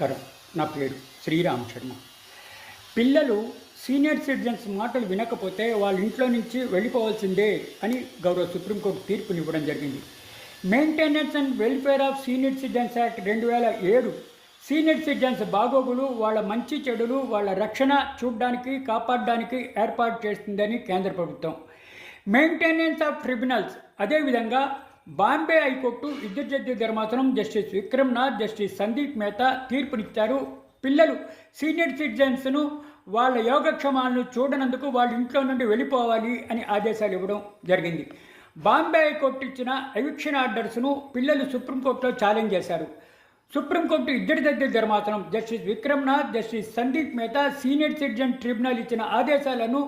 నమస్కారం. నా పేరు శ్రీరామ్ శర్మ. పిల్లలు సీనియర్ సిటిజన్స్ మాటలు వినకపోతే వాళ్ళ ఇంట్లో నుంచి వెళ్ళిపోవాల్సిందే అని గౌరవ సుప్రీంకోర్టు తీర్పునివ్వడం జరిగింది. Maintenance and welfare of senior citizens act రెండు వేల ఏడు సీనియర్ సిటిజన్స్ బాగోగులు వాళ్ళ మంచి చెడులు వాళ్ళ రక్షణ చూడడానికి కాపాడడానికి ఏర్పాటు చేస్తుందని కేంద్ర ప్రభుత్వం. మెయింటెనెన్స్ ఆఫ్ ట్రిబ్యునల్స్ అదేవిధంగా బాంబే హైకోర్టు ఇద్దరు జడ్జి ధర్మాసనం జస్టిస్ విక్రమ్నాథ్ జస్టిస్ సందీప్ మేతా తీర్పునిచ్చారు. పిల్లలు సీనియర్ సిటిజన్స్ను వాళ్ళ యోగక్షమాలను చూడనందుకు వాళ్ళ ఇంట్లో నుండి వెళ్ళిపోవాలి అని ఆదేశాలు ఇవ్వడం జరిగింది. బాంబే హైకోర్టు ఇచ్చిన ఎవిక్షన్ ఆర్డర్స్ను పిల్లలు సుప్రీంకోర్టులో ఛాలెంజ్ చేశారు. సుప్రీంకోర్టు ఇద్దరి దగ్గర ధర్మాసనం justice Vikramnath justice Sandeep Mehta senior citizen tribunal ఇచ్చిన ఆదేశాలను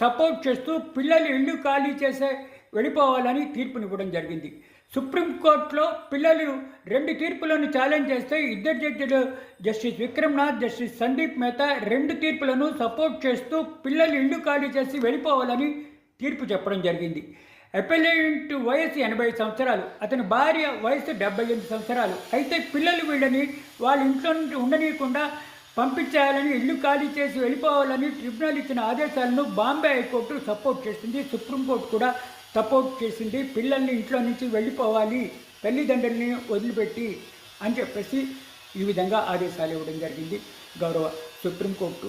సపోర్ట్ చేస్తూ పిల్లలు ఇల్లు ఖాళీ చేసే వెళ్ళిపోవాలని తీర్పునివ్వడం జరిగింది. సుప్రీంకోర్టులో పిల్లలు రెండు తీర్పులను ఛాలెంజ్ చేస్తే ఇద్దరు జడ్జిలు జస్టిస్ విక్రమ్నాథ్ జస్టిస్ సందీప్ మెహతా రెండు తీర్పులను సపోర్ట్ చేస్తూ పిల్లలు ఇల్లు ఖాళీ చేసి వెళ్ళిపోవాలని తీర్పు చెప్పడం జరిగింది. అపెలెంట్ వయసు ఎనభై సంవత్సరాలు అతని భార్య వయసు డెబ్బై ఎనిమిది సంవత్సరాలు. అయితే పిల్లలు వీళ్ళని వాళ్ళ ఇంట్లో నుండి ఉండనీయకుండా పంపించేయాలని ఇల్లు ఖాళీ చేసి వెళ్ళిపోవాలని ట్రిబ్యునల్ ఇచ్చిన ఆదేశాలను బాంబే హైకోర్టు సపోర్ట్ చేసింది. సుప్రీంకోర్టు కూడా సపోర్ట్ చేసింది పిల్లల్ని ఇంట్లో నుంచి వెళ్ళిపోవాలి తల్లిదండ్రుల్ని వదిలిపెట్టి అని చెప్పేసి ఈ విధంగా ఆదేశాలు ఇవ్వడం జరిగింది గౌరవ సుప్రీంకోర్టు.